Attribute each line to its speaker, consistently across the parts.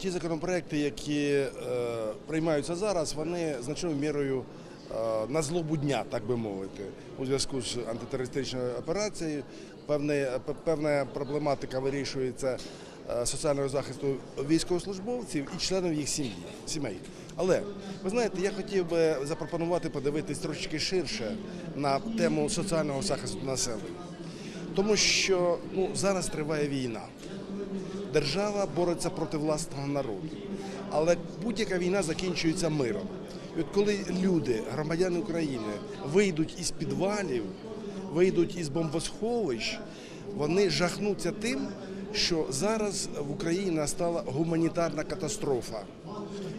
Speaker 1: ті законопроекти, які е, приймаються зараз, вони значною мірою е, на злобу дня, так би мовити, у зв'язку з антитерористичною операцією. Певне, певна проблематика вирішується е, соціального захисту військовослужбовців і членів їх сім'ї, сімей. Але ви знаєте, я хотів би запропонувати подивитись трошечки ширше на тему соціального захисту населення, тому що ну, зараз триває війна. Держава бореться проти власного народу. Але будь-яка війна закінчується миром. І от коли люди, громадяни України, вийдуть із підвалів, вийдуть із бомбосховищ, вони жахнуться тим, що зараз в Україні настала гуманітарна катастрофа.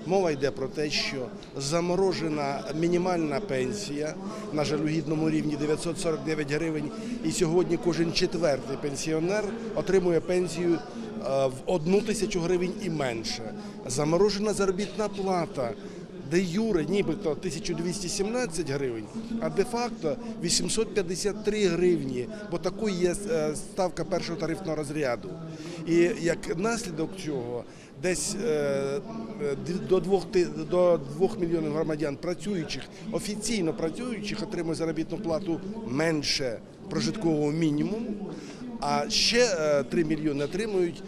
Speaker 1: Мова йде про те, що заморожена мінімальна пенсія на жалюгідному рівні 949 гривень, і сьогодні кожен четвертий пенсіонер отримує пенсію в одну тисячу гривень і менше. Заморожена заробітна плата. Де юре нібито 1217 гривень, а де-факто 853 гривні, бо такою є е, ставка першого тарифного розряду. І як наслідок цього десь е, е, до двох ти- до двох мільйонів громадян працюючих, офіційно працюючих, отримують заробітну плату менше прожиткового мінімуму. А ще е, 3 мільйони отримують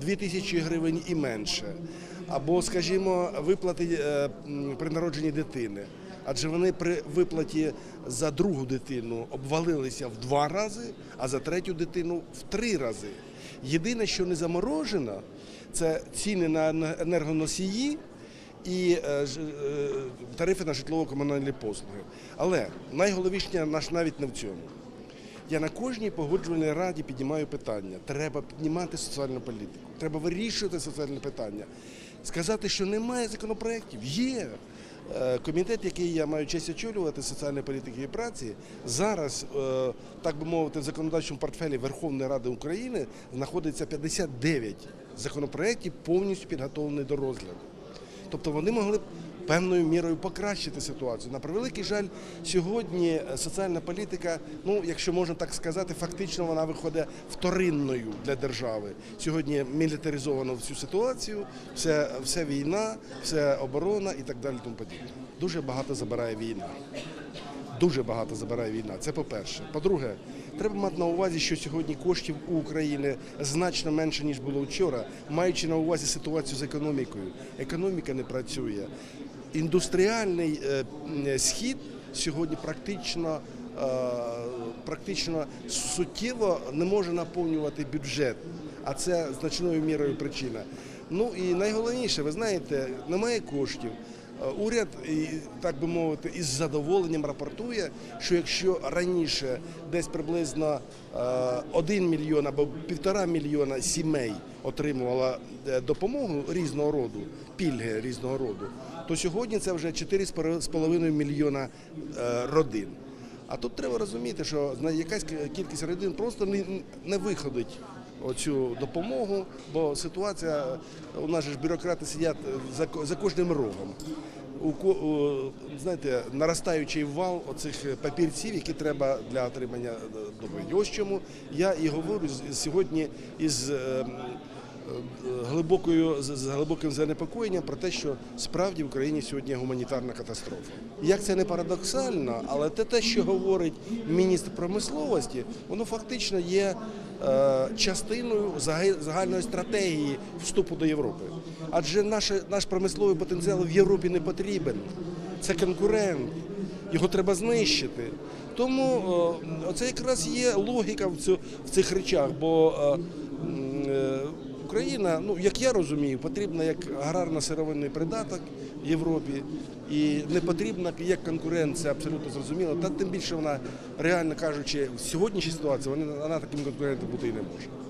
Speaker 1: 2 тисячі гривень і менше. Або, скажімо, виплати е, при народженні дитини. Адже вони при виплаті за другу дитину обвалилися в два рази, а за третю дитину в три рази. Єдине, що не заморожено, це ціни на енергоносії і е, е, тарифи на житлово-комунальні послуги. Але найголовніше наш навіть не в цьому. Я на кожній погоджувальній раді піднімаю питання. Треба піднімати соціальну політику, треба вирішувати соціальне питання. Сказати, що немає законопроєктів, є. Е, Комітет, який я маю честь очолювати соціальної політики і праці, зараз, е, так би мовити, в законодавчому портфелі Верховної Ради України знаходиться 59 законопроєктів, повністю підготовлені до розгляду. Тобто вони могли б певною мірою покращити ситуацію. На превеликий жаль, сьогодні е, соціальна політика, ну якщо можна так сказати, фактично вона виходить вторинною для держави. Сьогодні мілітаризовано всю ситуацію, все, все війна, все оборона і так далі. Тому подібне. Дуже багато забирає війна. Дуже багато забирає війна. Це по-перше. По-друге, треба мати на увазі, що сьогодні коштів у України значно менше ніж було вчора, маючи на увазі ситуацію з економікою. Економіка не працює. Індустріальний е, схід сьогодні практично. е, Практично суттєво не може наповнювати бюджет, а це значною мірою причина. Ну і найголовніше, ви знаєте, немає коштів. Е, Уряд, так би мовити, із задоволенням рапортує, що якщо раніше десь приблизно 1 мільйон або півтора мільйона сімей отримувала е, допомогу різного роду, пільги різного роду, то сьогодні це вже 4,5 мільйона е, родин. А тут треба розуміти, що якась кількість родин просто не, виходить оцю допомогу, бо ситуація у нас ж бюрократи сидять за, кожним рогом. Знаєте, наростаючий вал оцих папірців, які треба для отримання е, доповіді. Ось чому я і говорю сьогодні із е, м, е, глибокою з глибоким занепокоєнням про те, що справді в Україні сьогодні гуманітарна катастрофа. Як це не парадоксально, але те, те, що говорить міністр промисловості, воно фактично є е, частиною загальної стратегії вступу до Європи. Адже наш, наш промисловий потенціал в Європі не потрібен. Це конкурент, його треба знищити. Тому е, це якраз є логіка в, цю, в цих речах, бо е, е, Україна, ну як я розумію, потрібна як аграрно-сировинний придаток Європі, і не потрібна як конкуренція, абсолютно зрозуміло. Та тим більше вона, реально кажучи, в сьогоднішній ситуації вона, вона таким конкурентом бути і не може.